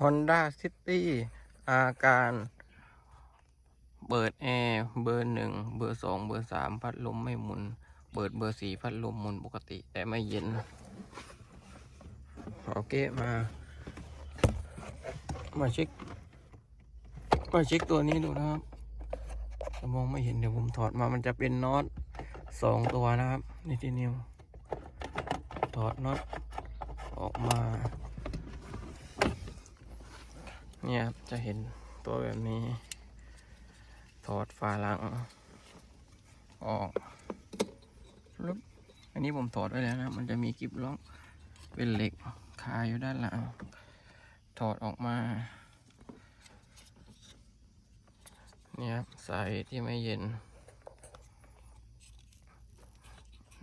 Honda City อาการเปิดแอร์เบอร์หนึ่งเบอร์สองเบอร์สามพัดลมไม่หมุน เปิดเบอร์สี่พัดลมหมุนปกติแต่ไม่เย็นโอเคมา มาเช็ค มาเช็คตัวนี้ดูนะครับมองไม่เห็นเดี๋ยวผมถอดมามันจะเป็นน็อตสองตัวนะครับนี่ที่นิ้วถอดน็อตออกมา เนี่ยครับจะเห็นตัวแบบนี้ ถอดฝาหลัง ออกปึ๊บอันนี้ผมถอดไว้แล้วนะ มันจะมีกิบล็อกเป็นเหล็กคาอยู่ด้านหลัง ถอดออกมาเนี่ยครับสายที่ไม่เย็น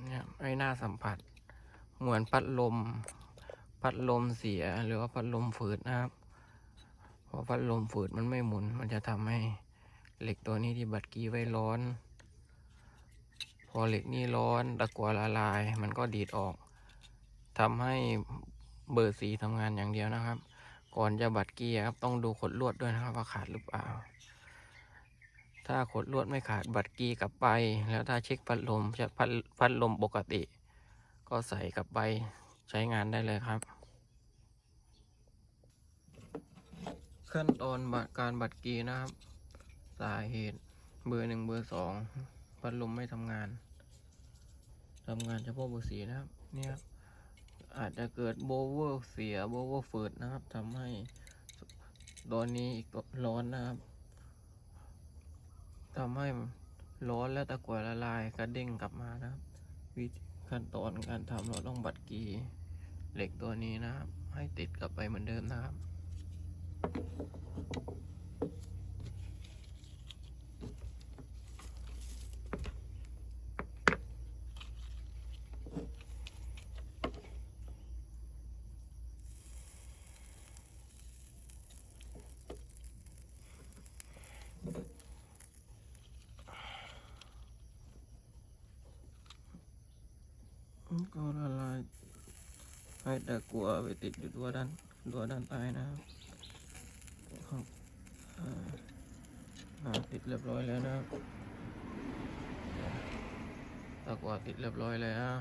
เนี่ยไอ้หน้าสัมผัส เหมือนพัดลม พัดลมเสียหรือว่าพัดลมฝืดนะครับ เพราะพัดลมฝืดมันไม่หมุน มันจะทำให้เหล็กตัวนี้ที่บัดกี้ไว้ร้อน พอเหล็กนี่ร้อนตะกัวละลาย มันก็ดีดออกทำให้เบอร์สีทำงานอย่างเดียวนะครับ ก่อนจะบัดกี้ครับต้องดูขดลวดด้วยนะครับว่าขาดหรือเปล่า ถ้าขดลวดไม่ขาดบัดกี้กลับไป แล้วถ้าเช็คพัดลมจะพัดพัดลมปกติ ก็ใส่กลับไปใช้งานได้เลยครับ ขั้นตอนบัดการบัดกีนะครับ สาเหตุเบอร์หนึ่งเบอร์สองพัดลมไม่ทำงานทำงานเฉพาะเบอร์สีนะครับ เนี่ยอาจจะเกิดโบเวอร์เสียโบเวอร์ฝืดนะครับทำให้ตัวนี้อีกร้อนนะครับทำให้ร้อนและตะกั่วละลายกระเด้งกลับมานะครับ วิธีขั้นตอนการทำเราต้องบัดกีเหล็กตัวนี้นะครับ ให้ติดกลับไปเหมือนเดิมนะครับ ก็ละลายให้ตะกัวไปติดอยู่ตัวด้านตัวด้านใต้นะครับครับอ่าอ่า ติดเรียบร้อยแล้วนะตะกวาติดเรียบร้อยแล้ว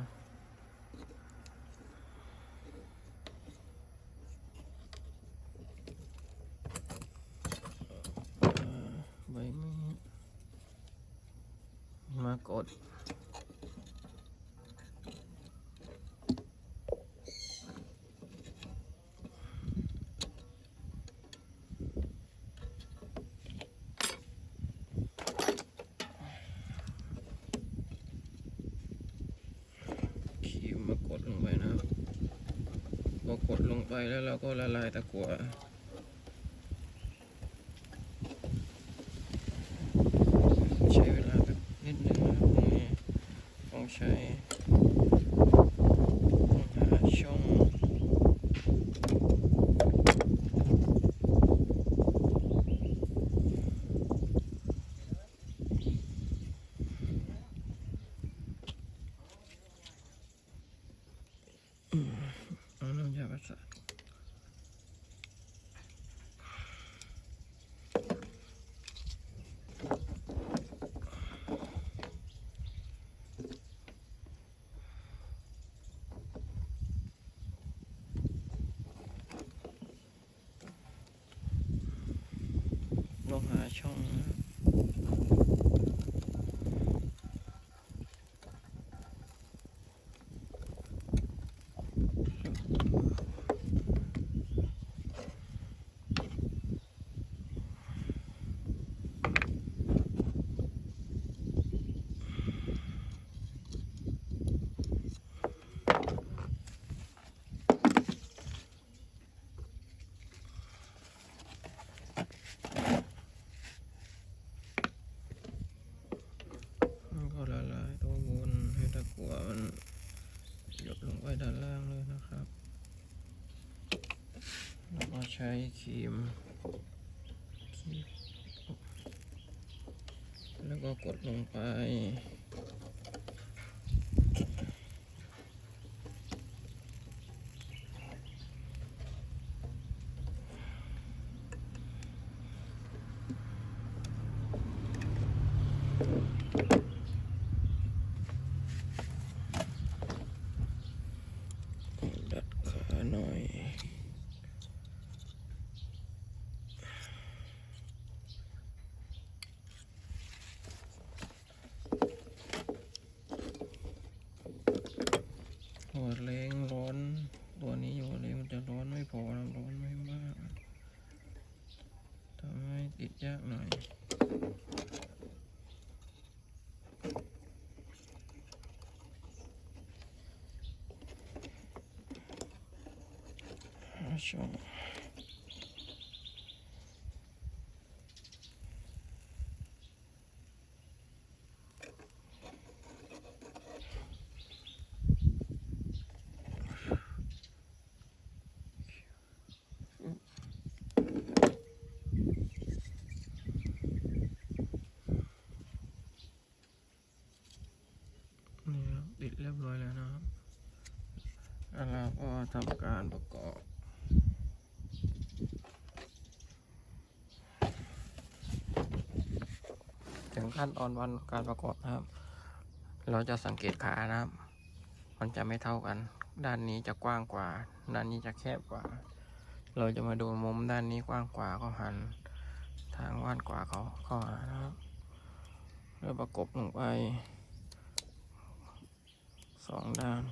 ใบมีมากด มมากดลงไปนะพอกดลงไปแล้วเราก็ละลายตะกั่วใช้เวลาแบบนิดนึงนะครับตรงนี้ต้องใช้ต้องหาช่องเอา น้ำย ใช้ครีมแล้วก็กดลงไป Thank you. ดแรงร้อน ตัวนี้อยู่เลยมันจะร้อนไม่พอร้อนไม่มากทำให้ติดยากหน่อยชอบ ทำการประกอบ ถึงขั้นตอนวันการประกอบนะครับ เราจะสังเกตขานะครับ มันจะไม่เท่ากัน ด้านนี้จะกว้างกว่า ด้านนี้จะแคบกว่า เราจะมาดูมุมด้านนี้กว้างกว่าก็หัน ทางว่านกว่าเขาเข้าหานะครับแล้วประกบลงไปสองด้าน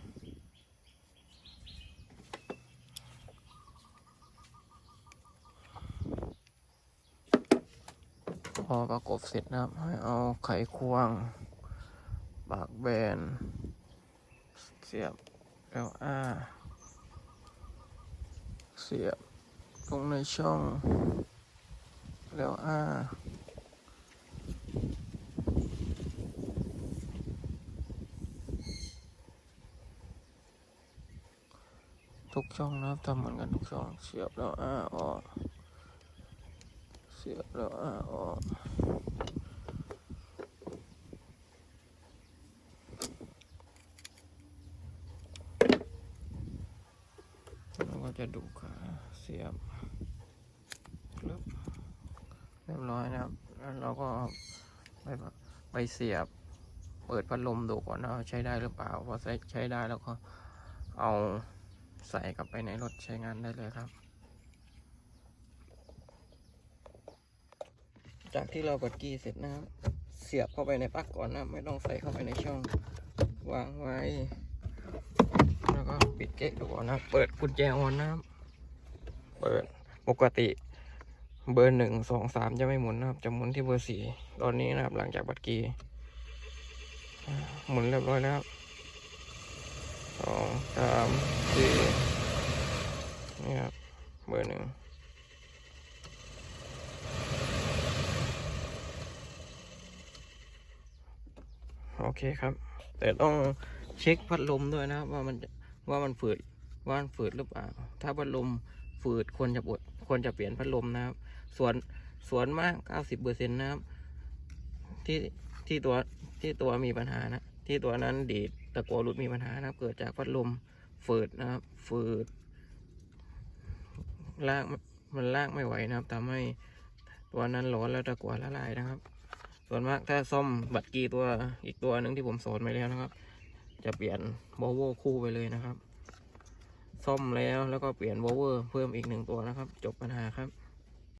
พอประกบเสร็จนะครับ ให้เอาไขควง ปากแบน เสียบ LR เสียบลงในช่อง LR ทุกช่องนะครับทำเหมือนกันทุกช่อง เสียบ LR ออก สียบ LR ออกแล้วก็จะดูขาเสียบปึ๊บเรียบร้อยนะครับ แล้วเราก็ไปไปเสียบ เปิดพัดลมดูก่อนนะว่าใช้ได้หรือเปล่า พอใช้ใช้ได้แล้วก็เอาใส่กลับไปในรถใช้งานได้เลยครับ จากที่เรากดกีเสร็จนะครับ เสียบเข้าไปในปลั๊กก่อนนะ ไม่ต้องใส่เข้าไปในช่อง วางไว้ แล้วก็ปิดเก๊กดูก่อนนะ เปิดกุญแจออนนะครับ เปิดปกติ เบอร์หนึ่งสองสามจะไม่หมุนนะครับ จะหมุนที่เบอร์สี่ตอนนี้นะครับ หลังจากบัตรกีหมุนเรียบร้อยแล้วสองสามสี่นี่ครับเบอร์หนึ่ง เคครับ แต่ต้องเช็คพัดลมด้วยนะครับว่ามันว่ามันฝืดว่ามันฝืดหรือเปล่า ถ้าพัดลมฝืดควรจะบดควรจะเปลี่ยนพัดลมนะครับ ส่วนส่วนมาก 90เปอร์เซ็นต์นะครับ ที่ที่ตัวที่ตัวมีปัญหานะ ที่ตัวนั้นดีดตะกัวหลุดมีปัญหานะครับ เกิดจากพัดลมฝืดนะครับ ฝืดลากมันลากไม่ไหวนะครับทำให้ตัวนั้นร้อนแล้วตะกัวละลายนะครับ ส่วนมากถ้าซ่อมบัตรกีตัวอีกตัวหนึ่งที่ผมสอนไปแล้วนะครับ จะเปลี่ยนโบเวอร์คู่ไปเลยนะครับ ซ่อมแล้วแล้วก็เปลี่ยนโบเวอร์เพิ่มอีกหนึ่งตัวนะครับ จบปัญหาครับ